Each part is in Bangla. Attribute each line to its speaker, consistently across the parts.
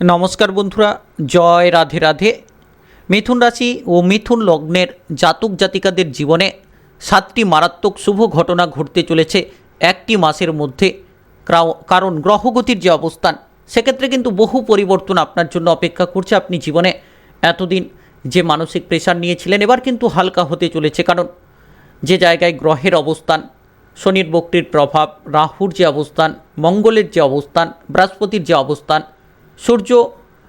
Speaker 1: নমস্কার বন্ধুরা, জয় রাধে রাধে। মিথুন রাশি ও মিথুন লগ্নের জাতক জাতিকাদের জীবনে সাতটি মারাত্মক শুভ ঘটনা ঘটতে চলেছে একটি মাসের মধ্যে। কারণ গ্রহগতির যে অবস্থান, সেক্ষেত্রে কিন্তু বহু পরিবর্তন আপনার জন্য অপেক্ষা করছে আপনি জীবনে। এতদিন যে মানসিক প্রেশার নিয়েছিলেন, এবার কিন্তু হালকা হতে চলেছে। কারণ যে জায়গায় গ্রহের অবস্থান, শনির বক্তির প্রভাব, রাহুর যে অবস্থান, মঙ্গলের যে অবস্থান, বৃহস্পতির যে অবস্থান সূর্য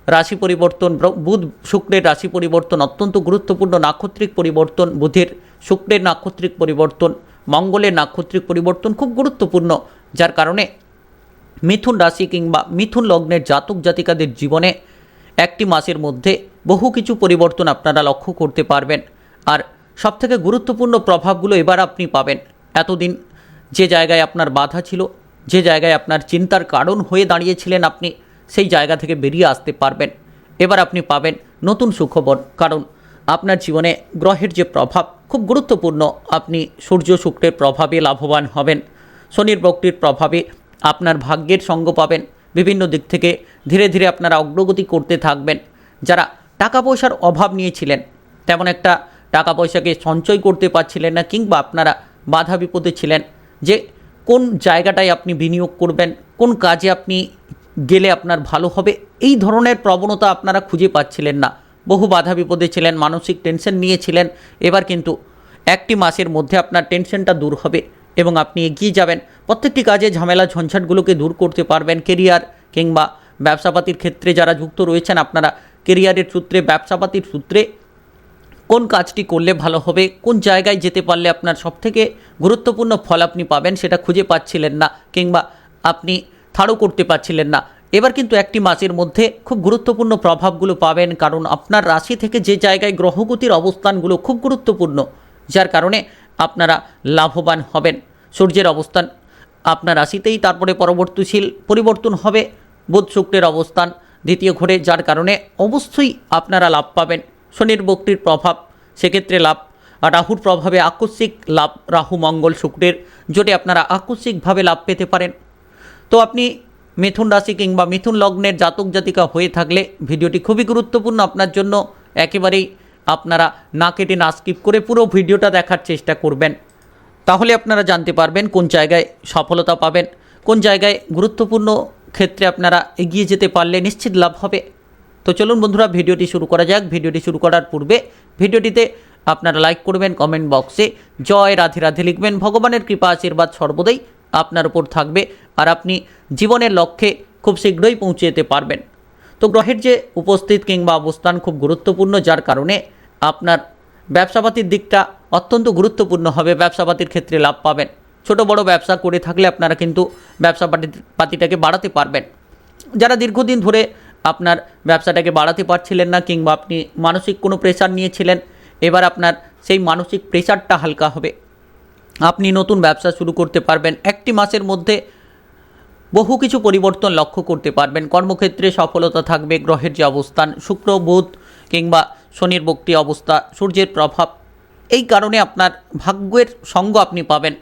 Speaker 1: রাশি পরিবর্তন বুধ শুক্রের রাশি পরিবর্তন, অত্যন্ত গুরুত্বপূর্ণ নাক্ষত্রিক পরিবর্তন, বুধের শুক্রের নাক্ষত্রিক পরিবর্তন, মঙ্গলের নাক্ষত্রিক পরিবর্তন খুব গুরুত্বপূর্ণ, যার কারণে মিথুন রাশি কিংবা মিথুন লগ্নের জাতক জাতিকাদের জীবনে একটি মাসের মধ্যে বহু কিছু পরিবর্তন আপনারা লক্ষ্য করতে পারবেন। আর সবথেকে গুরুত্বপূর্ণ প্রভাবগুলো এবার আপনি পাবেন। এতদিন যে জায়গায় আপনার বাধা ছিল, যে জায়গায় আপনার চিন্তার কারণ হয়ে দাঁড়িয়েছিলেন আপনি সেই জায়গা থেকে বেরিয়ে আসতে পারবেন। এবার আপনি পাবেন নতুন সুখবর, কারণ আপনার জীবনে গ্রহের যে প্রভাব, খুব গুরুত্বপূর্ণ। আপনি সূর্য শুক্রের প্রভাবে লাভবান হবেন, শনির বক্রির প্রভাবে আপনার ভাগ্যের সঙ্গ পাবেন। বিভিন্ন দিক থেকে ধীরে ধীরে আপনারা অগ্রগতি করতে থাকবেন। যারা টাকা পয়সার অভাব নিয়েছিলেন, তেমন একটা টাকা পয়সাকে সঞ্চয় করতে পারছিলেন না, কিংবা আপনারা বাধা বিপদে ছিলেন, যে কোন জায়গাটায় আপনি বিনিয়োগ করবেন, কোন কাজে আপনি গেলে আপনার ভালো হবে। এই ধরনের প্রবণতা আপনারা খুঁজে পাচ্ছিলেন না। বহু বাধা বিপদে ছিলেন, মানসিক টেনশন নিয়েছিলেন। এবার কিন্তু একটি মাসের মধ্যে আপনার টেনশনটা দূর হবে এবং আপনি এগিয়ে যাবেন। প্রত্যেকটি কাজে ঝামেলা, ঝঞ্ঝাটগুলোকে দূর করতে পারবেন। কেরিয়ার কিংবা ব্যবসাপাতির ক্ষেত্রে যারা যুক্ত রয়েছেন, আপনারা কেরিয়ারের সূত্রে, ব্যবসাপাতির সূত্রে কোন কাজটি করলে ভালো হবে, কোন জায়গায় যেতে পারলে আপনার সবথেকে গুরুত্বপূর্ণ ফল আপনি পাবেন সেটা খুঁজে পাচ্ছিলেন না। কিংবা আপনি থাড়ো করতে পারছিলেন না। এবার কিন্তু একটি মাসের মধ্যে খুব গুরুত্বপূর্ণ প্রভাবগুলো পাবেন, কারণ আপনার রাশি থেকে যে জায়গায় গ্রহগতির অবস্থানগুলো খুব গুরুত্বপূর্ণ, যার কারণে আপনারা লাভবান হবেন। সূর্যের অবস্থান, আপনার রাশিতেই তারপরে পরবর্তীশীল পরিবর্তন হবে, বুধ শুক্রের অবস্থান, দ্বিতীয় ঘরে, যার কারণে অবশ্যই আপনারা লাভ পাবেন। শনির বক্রির প্রভাব, সেক্ষেত্রে লাভ রাহুর প্রভাবে আকস্মিক লাভ, রাহু মঙ্গল শুক্রের জোটে আপনারা আকস্মিকভাবে লাভ পেতে পারেন। তো আপনি মিথুন রাশি কিংবা মিথুন লগ্নের জাতক জাতিকা হয়ে থাকলে ভিডিওটি খুবই গুরুত্বপূর্ণ। আপনার জন্য একেবারেই আপনারা না কেটে না স্কিপ করে পুরো ভিডিওটা দেখার চেষ্টা করবেন। তাহলে আপনারা জানতে পারবেন কোন জায়গায় সফলতা পাবেন, কোন জায়গায় গুরুত্বপূর্ণ ক্ষেত্রে আপনারা এগিয়ে যেতে পারলে নিশ্চিত লাভ হবে। তো চলুন বন্ধুরা, ভিডিওটি শুরু করা যাক। ভিডিওটি শুরু করার পূর্বে ভিডিওটিতে আপনারা লাইক করবেন, কমেন্ট বক্সে জয় রাধে রাধে লিখবেন। ভগবানের কৃপা, আশীর্বাদ সর্বদাই আপনার উপর থাকবে। আর আপনি জীবনের লক্ষ্যে খুব শীঘ্রই পৌঁছে যেতে পারবেন। তো গ্রহের যে উপস্থিত কিংবা অবস্থান খুব গুরুত্বপূর্ণ, যার কারণে আপনার ব্যবসাপাতির দিকটা অত্যন্ত গুরুত্বপূর্ণ হবে, ব্যবসাপাতির ক্ষেত্রে লাভ পাবেন। ছোট বড় ব্যবসা করে থাকলে আপনারা কিন্তু ব্যবসা পাতিটাকে বাড়াতে পারবেন। যারা দীর্ঘদিন ধরে আপনার ব্যবসাটাকে বাড়াতে পারছিলেন না কিংবা আপনি মানসিক কোনো প্রেশার নিয়েছিলেন, এবার আপনার সেই মানসিক প্রেশারটা হালকা হবে। আপনি নতুন ব্যবসা শুরু করতে পারবেন। একটি মাসের মধ্যে বহু কিছু পরিবর্তন লক্ষ্য করতে পারবেন। কর্মক্ষেত্রে সফলতা থাকবে, গ্রহের যে অবস্থান, শুক্র, বুধ কিংবা শনির বক্তি অবস্থা, সূর্যের প্রভাব, এই কারণে আপনার ভাগ্যের সঙ্গ আপনি পাবেন।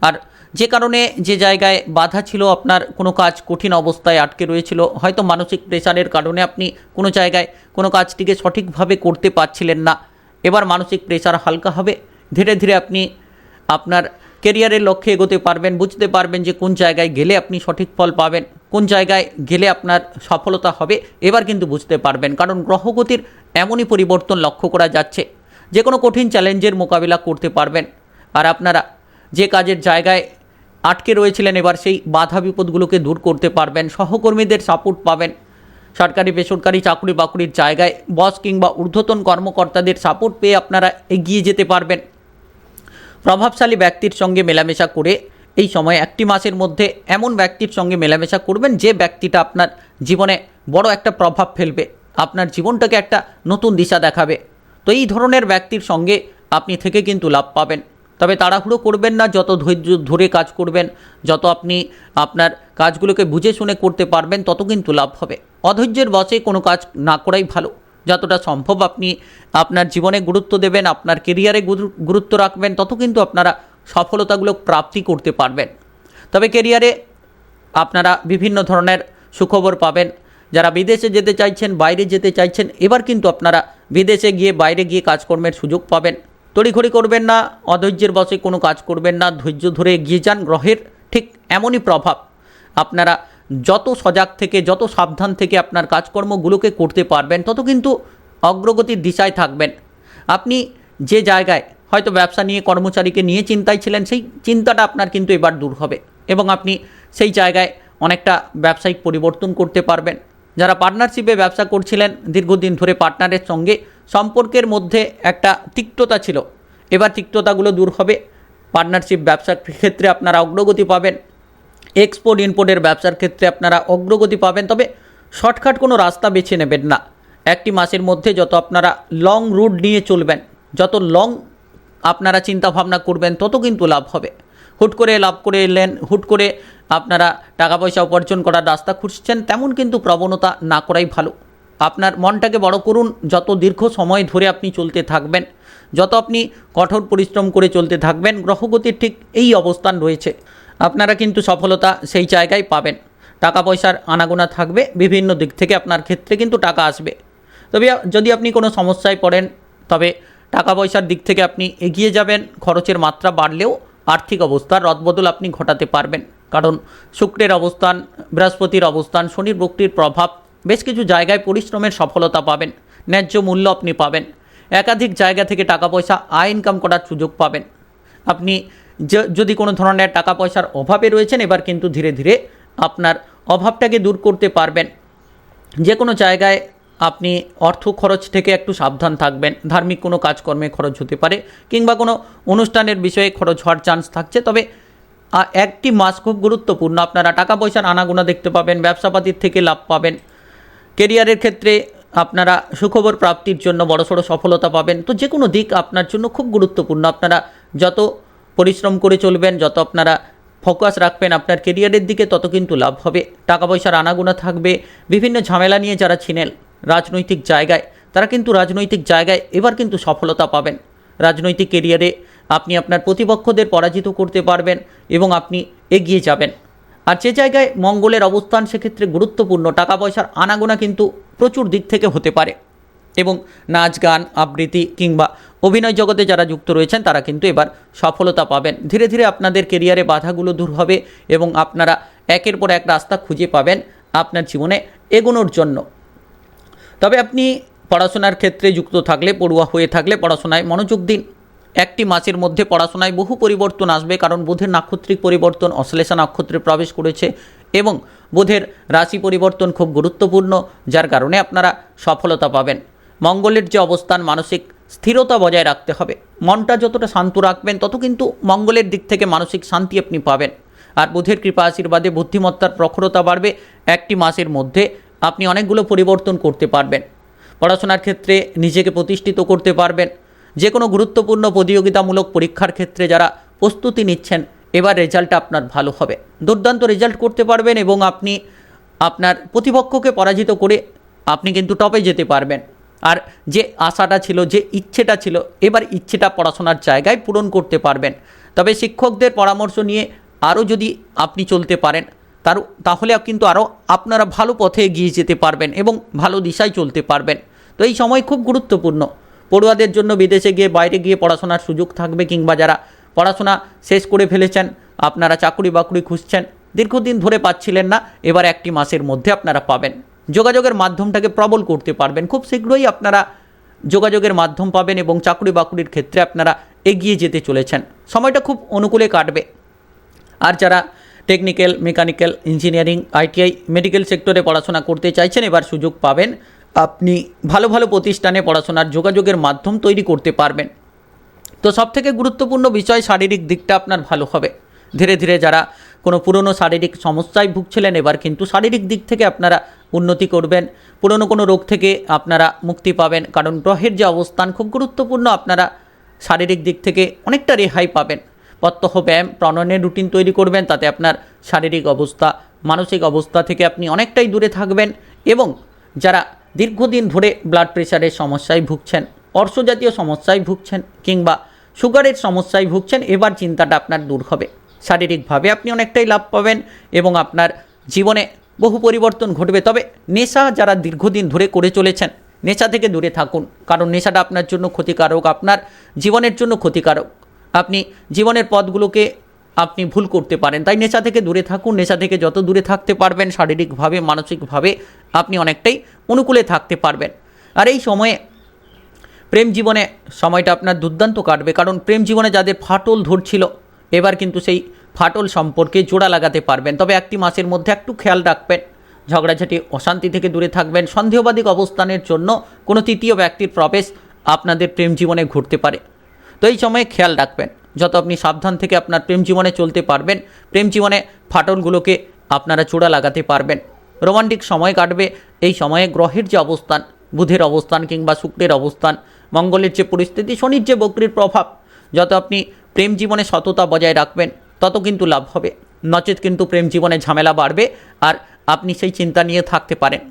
Speaker 1: আর যে কারণে যে জায়গায় বাধা ছিল, আপনার কোনো কাজ কঠিন অবস্থায় আটকে রয়েছিল, হয়তো মানসিক প্রেশারের কারণে আপনি কোনো জায়গায় কোনো কাজটিকে সঠিকভাবে করতে পারছিলেন না। এবার মানসিক প্রেশার হালকা হবে। ধীরে ধীরে আপনি আপনার কেরিয়ারের লক্ষ্যে এগোতে পারবেন, বুঝতে পারবেন যে কোন জায়গায় গেলে আপনি সঠিক ফল পাবেন, কোন জায়গায় গেলে আপনার সফলতা হবে, এবার কিন্তু বুঝতে পারবেন। কারণ গ্রহগতির এমনই পরিবর্তন লক্ষ্য করা যাচ্ছে। যে কোনো কঠিন চ্যালেঞ্জের মোকাবিলা করতে পারবেন। আর আপনারা যে কাজের জায়গায় আটকে রয়েছিলেন, এবার সেই বাধা বিপদগুলোকে দূর করতে পারবেন। সহকর্মীদের সাপোর্ট পাবেন। সরকারি, বেসরকারি চাকরি বাকরির জায়গায় বস কিংবা ঊর্ধ্বতন কর্মকর্তাদের সাপোর্ট পেয়ে আপনারা এগিয়ে যেতে পারবেন। প্রভাবশালী ব্যক্তির সঙ্গে মেলামেশা করে এই সময় একটি মাসের মধ্যে এমন ব্যক্তির সঙ্গে মেলামেশা করবেন যে ব্যক্তিটা আপনার জীবনে বড় একটা প্রভাব ফেলবে, আপনার জীবনটাকে একটা নতুন দিশা দেখাবে। তো এই ধরনের ব্যক্তির সঙ্গে আপনি থেকে কিন্তু লাভ পাবেন। তবে তাড়াহুড়ো করবেন না, যত ধৈর্য ধরে কাজ করবেন, যত আপনি আপনার কাজগুলোকে বুঝে শুনে করতে পারবেন, তত কিন্তু লাভ হবে। অধৈর্যের বসে কোনো কাজ না করাই ভালো। যতটা সম্ভব আপনি আপনার জীবনে গুরুত্ব দেবেন, আপনার কেরিয়ারে গুরুত্ব রাখবেন, তত কিন্তু আপনারা সফলতাগুলো প্রাপ্তি করতে পারবেন। তবে কেরিয়ারে আপনারা বিভিন্ন ধরনের সুখবর পাবেন। যারা বিদেশে যেতে চাইছেন, বাইরে যেতে চাইছেন, এবার কিন্তু আপনারা বিদেশে গিয়ে, বাইরে গিয়ে কাজকর্মের সুযোগ পাবেন। তড়িঘড়ি করবেন না, অধৈর্যের বসে কোনো কাজ করবেন না, ধৈর্য ধরে এগিয়ে যান, গ্রহের ঠিক এমনই প্রভাব। আপনারা যত সজাগ থেকে, যত সাবধান থেকে আপনার কাজকর্মগুলোকে করতে পারবেন, তত কিন্তু অগ্রগতির দিশায় থাকবেন। আপনি যে জায়গায় হয়তো ব্যবসা নিয়ে কর্মচারীকে নিয়ে চিন্তায় ছিলেন, সেই চিন্তাটা আপনার কিন্তু এবার দূর হবে এবং আপনি সেই জায়গায় অনেকটা ব্যবসায়িক পরিবর্তন করতে পারবেন। যারা পার্টনারশিপে ব্যবসা করছিলেন, দীর্ঘদিন ধরে পার্টনারের সঙ্গে সম্পর্কের মধ্যে একটা তিক্ততা ছিল। এবার তিক্ততাগুলো দূর হবে পার্টনারশিপ ব্যবসার ক্ষেত্রে আপনারা অগ্রগতি পাবেন। এক্সপোর্ট ইম্পোর্টের ব্যবসার ক্ষেত্রে আপনারা অগ্রগতি পাবেন, তবে শর্টকাট কোনো রাস্তা বেছে নেবেন না। একটি মাসের মধ্যে যত আপনারা লং রুট নিয়ে চলবেন, যত লং আপনারা চিন্তা ভাবনা করবেন, তত কিন্তু লাভ হবে। হুট করে লাভ করে এলেন হুট করে আপনারা টাকা পয়সা উপার্জন করার রাস্তা খুঁজছেন, তেমন কিন্তু প্রবণতা না করাই ভালো। আপনার মনটাকে বড় করুন, যত দীর্ঘ সময় ধরে আপনি চলতে থাকবেন, যত আপনি কঠোর পরিশ্রম করে চলতে থাকবেন, গ্রহগতির ঠিক এই অবস্থান রয়েছে। আপনারা কিন্তু সফলতা সেই জায়গায় পাবেন। টাকা পয়সার আনাগোনা থাকবে, বিভিন্ন দিক থেকে আপনার ক্ষেত্রে কিন্তু টাকা আসবে। তবে যদি আপনি কোনো সমস্যায় পড়েন, তবে টাকা পয়সার দিক থেকে আপনি এগিয়ে যাবেন, খরচের মাত্রা বাড়লেও আর্থিক অবস্থার রদবদল আপনি ঘটাতে পারবেন। কারণ শুক্রের অবস্থান, বৃহস্পতির অবস্থান, শনির বক্তির প্রভাব, বেশ কিছু জায়গায় পরিশ্রমের সফলতা পাবেন, ন্যায্য মূল্য আপনি পাবেন। একাধিক জায়গা থেকে টাকা পয়সা, আয় ইনকাম করার সুযোগ পাবেন। আপনি যদি কোনো ধরনের টাকা পয়সার অভাবে রয়েছেন, এবার কিন্তু ধীরে ধীরে আপনার অভাবটাকে দূর করতে পারবেন। যে কোনো জায়গায় আপনি অর্থ খরচ থেকে একটু সাবধান থাকবেন। ধার্মিক কোনো কাজকর্মে খরচ হতে পারে, কিংবা কোনো অনুষ্ঠানের বিষয়ে খরচ হওয়ার চান্স থাকছে। তবে একটি মাস খুব গুরুত্বপূর্ণ। আপনারা টাকা পয়সার আনাগোনা দেখতে পাবেন, ব্যবসাপাতির থেকে লাভ পাবেন। কেরিয়ারের ক্ষেত্রে আপনারা সুখবর প্রাপ্তির জন্য বড়সড় সফলতা পাবেন। তো যে কোনো দিক আপনার জন্য খুব গুরুত্বপূর্ণ। আপনারা যত পরিশ্রম করে চলবেন, যত আপনারা ফোকাস রাখবেন আপনার কেরিয়ারের দিকে, তত কিন্তু লাভ হবে। টাকা পয়সার আনাগোনা থাকবে। বিভিন্ন ঝামেলা নিয়ে যারা ছিলেন রাজনৈতিক জায়গায়, তারা কিন্তু রাজনৈতিক জায়গায় এবার কিন্তু সফলতা পাবেন। রাজনৈতিক কেরিয়ারে আপনি আপনার প্রতিপক্ষদের পরাজিত করতে পারবেন এবং আপনি এগিয়ে যাবেন। আর যে জায়গায় মঙ্গলের অবস্থান, সেক্ষেত্রে গুরুত্বপূর্ণ। টাকা পয়সার আনাগোনা কিন্তু প্রচুর দিক থেকে হতে পারে। এবং নাচ, গান, আবৃত্তি কিংবা অভিনয় জগতে যারা যুক্ত রয়েছেন, তারা কিন্তু এবার সফলতা পাবেন। ধীরে ধীরে আপনাদের কেরিয়ারে বাধাগুলো দূর হবে এবং আপনারা একের পর এক রাস্তা খুঁজে পাবেন আপনার জীবনে এগোনোর জন্য। তবে আপনি পড়াশোনার ক্ষেত্রে যুক্ত থাকলে, পড়ুয়া হয়ে থাকলে পড়াশোনায় মনোযোগ দিন। একটি মাসের মধ্যে পড়াশোনায় বহু পরিবর্তন আসবে কারণ বুধের নাক্ষত্রিক পরিবর্তন, অশ্লেষা নক্ষত্রে প্রবেশ করেছে এবং বুধের রাশি পরিবর্তন খুব গুরুত্বপূর্ণ, যার কারণে আপনারা সফলতা পাবেন। মঙ্গলের যে অবস্থান, মানসিক স্থিরতা বজায় রাখতে হবে। মনটা যতটা শান্ত রাখবেন, তত কিন্তু মঙ্গলের দিক থেকে মানসিক শান্তি আপনি পাবেন। আর বুধের কৃপা আশীর্বাদে বুদ্ধিমত্তার প্রখরতা বাড়বে একটি মাসের মধ্যে। আপনি অনেকগুলো পরিবর্তন করতে পারবেন। পড়াশোনার ক্ষেত্রে নিজেকে প্রতিষ্ঠিত করতে পারবেন। যে কোনো গুরুত্বপূর্ণ প্রতিযোগিতামূলক পরীক্ষার ক্ষেত্রে যারা প্রস্তুতি নিচ্ছেন, এবার রেজাল্টটা আপনার ভালো হবে। দুর্দান্ত রেজাল্ট করতে পারবেন এবং আপনি আপনার প্রতিপক্ষকে পরাজিত করে আপনি কিন্তু টপে যেতে পারবেন। আর যে আশাটা ছিল, যে ইচ্ছেটা ছিল, এবার ইচ্ছেটা পড়াশোনার জায়গায় পূরণ করতে পারবেন। তবে শিক্ষকদের পরামর্শ নিয়ে আরও যদি আপনি চলতে পারেন, তার, তাহলে কিন্তু আরও আপনারা ভালো পথে এগিয়ে যেতে পারবেন এবং ভালো দিশায় চলতে পারবেন। তো এই সময় খুব গুরুত্বপূর্ণ। পড়ুয়াদের জন্য বিদেশে গিয়ে, বাইরে গিয়ে পড়াশোনার সুযোগ থাকবে কিংবা যারা পড়াশোনা শেষ করে ফেলেছেন, আপনারা চাকুরি বাকুরি খুঁজছেন, দীর্ঘদিন ধরে পাচ্ছিলেন না, এবার একটি মাসের মধ্যে আপনারা পাবেন। যোগাযোগের মাধ্যমটাকে প্রবল করতে পারবেন। খুব শীঘ্রই আপনারা যোগাযোগের মাধ্যম পাবেন এবং চাকরি বাকরির ক্ষেত্রে আপনারা এগিয়ে যেতে চলেছেন। সময়টা খুব অনুকূলে কাটবে। আর যারা technical mechanical engineering ITI medical সেক্টরে পড়াশোনা করতে চাইছেন, এবার সুযোগ পাবেন। আপনি ভালো ভালো প্রতিষ্ঠানে পড়াশোনার যোগাযোগের মাধ্যম তৈরি করতে পারবেন। তো সবথেকে গুরুত্বপূর্ণ বিষয় শারীরিক দিকটা আপনার ভালো হবে। ধীরে ধীরে যারা কোনো পুরনো শারীরিক সমস্যায় ভুগছিলেন, এবার কিন্তু শারীরিক দিক থেকে আপনারা উন্নতি করবেন। পুরনো কোনো রোগ থেকে আপনারা মুক্তি পাবেন। কারণ গ্রহের যে অবস্থান খুব গুরুত্বপূর্ণ। আপনারা শারীরিক দিক থেকে অনেকটা রেহাই পাবেন। প্রত্যহ ব্যায়াম, প্রণয়নের রুটিন তৈরি করবেন। তাতে আপনার শারীরিক অবস্থা, মানসিক অবস্থা থেকে আপনি অনেকটাই দূরে থাকবেন এবং যারা দীর্ঘদিন ধরে ব্লাড প্রেশারের সমস্যায় ভুগছেন অর্শজাতীয় সমস্যায় ভুগছেন কিংবা সুগারের সমস্যায় ভুগছেন, এবার চিন্তাটা আপনার দূর হবে। শারীরিকভাবে আপনি অনেকটাই লাভ পাবেন এবং আপনার জীবনে বহু পরিবর্তন ঘটবে। তবে নেশা যারা দীর্ঘদিন ধরে করে চলেছেন, নেশা থেকে দূরে থাকুন। কারণ নেশাটা আপনার জন্য ক্ষতিকারক, আপনার জীবনের জন্য ক্ষতিকারক। আপনি জীবনের পথগুলোকে আপনি ভুল করতে পারেন। তাই নেশা থেকে দূরে থাকুন। নেশা থেকে যত দূরে থাকতে পারবেন, শারীরিকভাবে, মানসিকভাবে আপনি অনেকটাই অনুকূলে থাকতে পারবেন। আর এই সময়ে প্রেম জীবনে সময়টা আপনার দুর্দান্ত কাটবে। কারণ প্রেম জীবনে যাদের ফাটল ধরছিল, এবার কিন্তু সেই ফাটল সম্পর্কে জোড়া লাগাতে পারবেন। তবে একটি মাসের মধ্যে একটু খেয়াল রাখবেন। ঝগড়াঝাটি, অশান্তি থেকে দূরে থাকবেন। সন্দেহবাদিক অবস্থানের জন্য কোনো তৃতীয় ব্যক্তির প্রবেশ আপনাদের প্রেম জীবনে ঘটতে পারে। তো এই সময়ে খেয়াল রাখবেন, যত আপনি সাবধান থেকে আপনার প্রেম জীবনে চলতে পারবেন, প্রেম জীবনে ফাটলগুলোকে আপনারা চূড়া লাগাতে পারবেন। রোমান্টিক সময় কাটবে, এই সময়ে গ্রহের যে অবস্থান, বুধের অবস্থান কিংবা শুক্রের অবস্থান, মঙ্গলের যে পরিস্থিতি, শনির যে বক্রির প্রভাব, যত আপনি প্রেম জীবনে সততা বজায় রাখবেন তত কিন্তু লাভ হবে। নচেত কিন্তু প্রেম জীবনে ঝামেলা বাড়বে আর আপনি সেই চিন্তা নিয়ে থাকতে পারেন।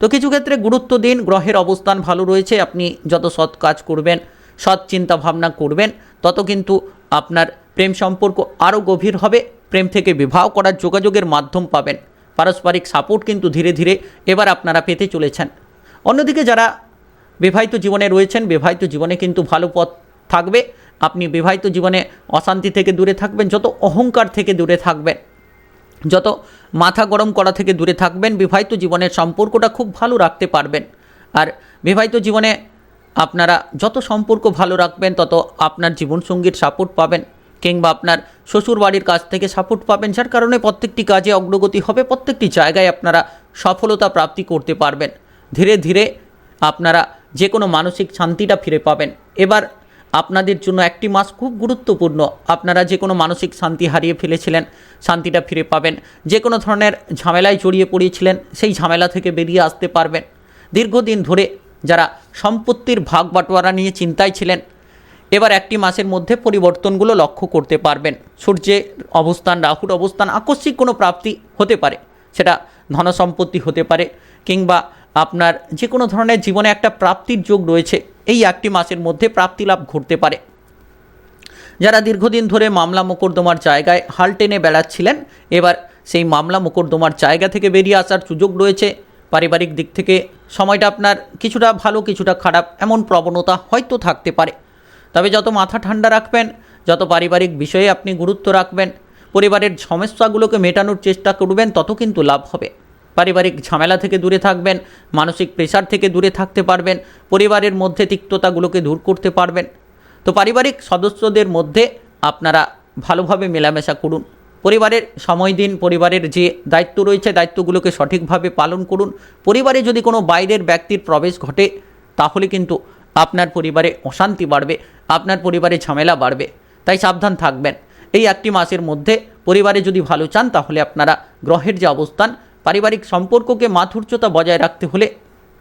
Speaker 1: তো কিছু ক্ষেত্রে গুরুত্ব দিন, গ্রহের অবস্থান ভালো রয়েছে, আপনি যত সৎ কাজ করবেন, সৎ চিন্তা ভাবনা করবেন, তত কিন্তু আপনার প্রেম সম্পর্ক আরও গভীর হবে, প্রেম থেকে বিবাহ করার যোগাযোগের মাধ্যম পাবেন। পারস্পরিক সাপোর্ট কিন্তু ধীরে ধীরে এবার আপনারা পেতে চলেছেন। অন্যদিকে যারা বিবাহিত জীবনে রয়েছেন, বিবাহিত জীবনে কিন্তু ভালো পথ থাকবে আপনি বিবাহিত জীবনে অশান্তি থেকে দূরে থাকবেন, যত অহংকার থেকে দূরে থাকবেন, যত মাথা গরম করা থেকে দূরে থাকবেন, বিবাহিত জীবনের সম্পর্কটা খুব ভালো রাখতে পারবেন। আর বিবাহিত জীবনে আপনারা যত সম্পর্ক ভালো রাখবেন, তত আপনার জীবনসঙ্গীর সাপোর্ট পাবেন, কিংবা আপনার শ্বশুর বাড়ির কাছ থেকে সাপোর্ট পাবেন, যার কারণে প্রত্যেকটি কাজে অগ্রগতি হবে, প্রত্যেকটি জায়গায় আপনারা সফলতা প্রাপ্তি করতে পারবেন। ধীরে ধীরে আপনারা যে কোনো মানসিক শান্তিটা ফিরে পাবেন। এবার আপনাদের জন্য একটি মাস খুব গুরুত্বপূর্ণ। আপনারা যে কোনো মানসিক শান্তি হারিয়ে ফেলেছিলেন, শান্তিটা ফিরে পাবেন। যে কোনো ধরনের ঝামেলায় জড়িয়ে পড়িয়েছিলেন সেই ঝামেলা থেকে বেরিয়ে আসতে পারবেন। দীর্ঘদিন ধরে যারা সম্পত্তির ভাগ বাটোয়ারা নিয়ে চিন্তায় ছিলেন, এবার একটি মাসের মধ্যে পরিবর্তনগুলো লক্ষ্য করতে পারবেন। সূর্যের অবস্থান, রাহুর অবস্থান, আকস্মিক কোনো প্রাপ্তি হতে পারে। সেটা ধনসম্পত্তি হতে পারে কিংবা আপনার যে কোনো ধরনের জীবনে একটা প্রাপ্তির যোগ রয়েছে, এই একটি মাসের মধ্যে প্রাপ্তি লাভ ঘটতে পারে। যারা দীর্ঘদিন ধরে মামলা মোকদ্দমার জায়গায় হাল টেনে বেড়াচ্ছিলেন, এবার সেই মামলা মোকদ্দমার জায়গা থেকে বেরিয়ে আসার সুযোগ রয়েছে। পারিবারিক দিক থেকে সময়টা আপনার কিছুটা ভালো, কিছুটা খারাপ, এমন প্রবণতা হয়তো থাকতে পারে। তবে যত মাথা ঠান্ডা রাখবেন, যত পারিবারিক বিষয়ে আপনি গুরুত্ব রাখবেন, পরিবারের সমস্যাগুলোকে মেটানোর চেষ্টা করবেন, তত কিন্তু লাভ হবে। পারিবারিক ঝামেলা থেকে দূরে থাকবেন, মানসিক প্রেশার থেকে দূরে থাকতে পারবেন, পরিবারের মধ্যে তিক্ততাগুলোকে দূর করতে পারবেন। তো পারিবারিক সদস্যদের মধ্যে আপনারা ভালোভাবে মেলামেশা করুন। পরিবারের সময় দিন, পরিবারের যে দায়িত্ব রয়েছে, দায়িত্বগুলোকে সঠিকভাবে পালন করুন। পরিবারে যদি কোনো বাইরের ব্যক্তির প্রবেশ ঘটে, তাহলে কিন্তু আপনার পরিবারে অশান্তি বাড়বে, আপনার পরিবারে ঝামেলা বাড়বে। তাই সাবধান থাকবেন। এই একটি মাসের মধ্যে পরিবারে যদি ভালো চান, তাহলে আপনারা গ্রহের যে অবস্থান পারিবারিক সম্পর্ককে মাধুর্যতা বজায় রাখতে হলে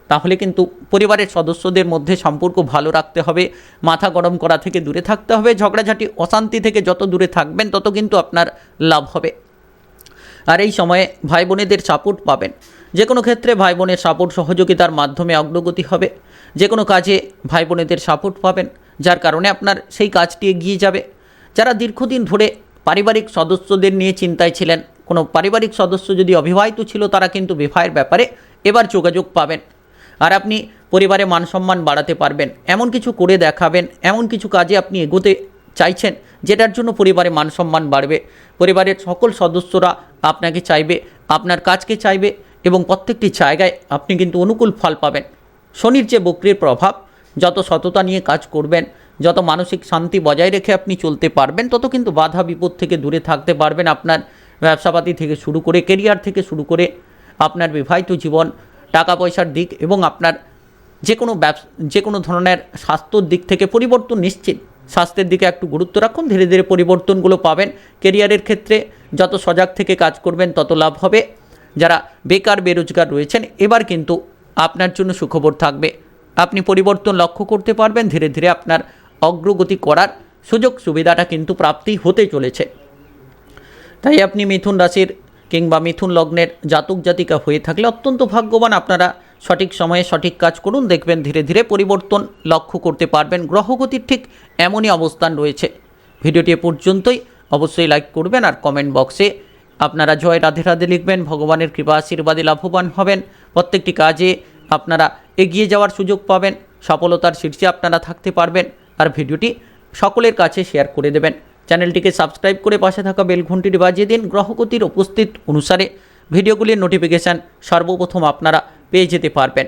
Speaker 1: তাহলে কিন্তু পরিবারের সদস্যদের মধ্যে সম্পর্ক ভালো রাখতে হবে, মাথা গরম করা থেকে দূরে থাকতে হবে, ঝগড়াঝাটি, অশান্তি থেকে যত দূরে থাকবেন তত কিন্তু আপনার লাভ হবে। আর এই সময়ে ভাই বোনেদের সাপোর্ট পাবেন। যে কোনো ক্ষেত্রে ভাই বোনের সাপোর্ট সহযোগিতার মাধ্যমে অগ্রগতি হবে। যে কোনো কাজে ভাই বোনেদের সাপোর্ট পাবেন, যার কারণে আপনার সেই কাজটি এগিয়ে যাবে। যারা দীর্ঘদিন ধরে পারিবারিক সদস্যদের নিয়ে চিন্তায় ছিলেন কোনো পারিবারিক সদস্য যদি অবিবাহিত ছিল, তারা কিন্তু বিবাহের ব্যাপারে এবার যোগাযোগ পাবেন। আর আপনি পরিবারে মান সম্মান বাড়াতে পারবেন, এমন কিছু করে দেখাবেন, এমন কিছু কাজে আপনি এগোতে চাইছেন, যেটার জন্য পরিবারে মান সম্মান বাড়বে। পরিবারের সকল সদস্যরা আপনাকে চাইবে, আপনার কাজকে চাইবে এবং প্রত্যেকটি জায়গায় আপনি কিন্তু অনুকূল ফল পাবেন। শনির যে বক্রির প্রভাব, যত সততা নিয়ে কাজ করবেন, যত মানসিক শান্তি বজায় রেখে আপনি চলতে পারবেন, তত কিন্তু বাধা বিপদ থেকে দূরে থাকতে পারবেন আপনার ব্যবসাপাতি থেকে শুরু করে কেরিয়ার থেকে শুরু করে আপনার বিবাহিত জীবন টাকা পয়সার দিক এবং আপনার যে কোনো ব্যবসা, যে কোনো ধরনের স্বাস্থ্যর দিক থেকে পরিবর্তন নিশ্চিত। স্বাস্থ্যের দিকে একটু গুরুত্ব রাখুন, ধীরে ধীরে পরিবর্তনগুলো পাবেন। কেরিয়ারের ক্ষেত্রে যত সজাগ থেকে কাজ করবেন, তত লাভ হবে। যারা বেকার, বেরোজগার রয়েছেন, এবার কিন্তু আপনার জন্য সুখবর থাকবে। আপনি পরিবর্তন লক্ষ্য করতে পারবেন, ধীরে ধীরে আপনার অগ্রগতি করার সুযোগ সুবিধাটা কিন্তু প্রাপ্তি হতে চলেছে। তাই আপনি মিথুন রাশির কিংবা মিথুন লগ্নের জাতক জাতিকা হয়ে থাকলে অত্যন্ত ভাগ্যবান। আপনারা সঠিক সময়ে সঠিক কাজ করুন, দেখবেন ধীরে ধীরে পরিবর্তন লক্ষ্য করতে পারবেন। গ্রহগতির ঠিক এমনই অবস্থান রয়েছে। ভিডিওটি পর্যন্তই। অবশ্যই লাইক করবেন আর কমেন্ট বক্সে আপনারা জয় রাধে রাধে লিখবেন। ভগবানের কৃপা, আশীর্বাদে লাভবান হবেন। প্রত্যেকটি কাজে আপনারা এগিয়ে যাওয়ার সুযোগ পাবেন। সফলতার শীর্ষে আপনারা থাকতে পারবেন। আর ভিডিওটি সকলের কাছে শেয়ার করে দেবেন। চ্যানেলটিকে সাবস্ক্রাইব করে পাশে থাকা বেল ঘন্টিটি বাজিয়ে দিন গ্রহগতির উপস্থিত অনুসারে। ভিডিওগুলির নোটিফিকেশান সর্বপ্রথম আপনারা পেয়ে যেতে পারবেন।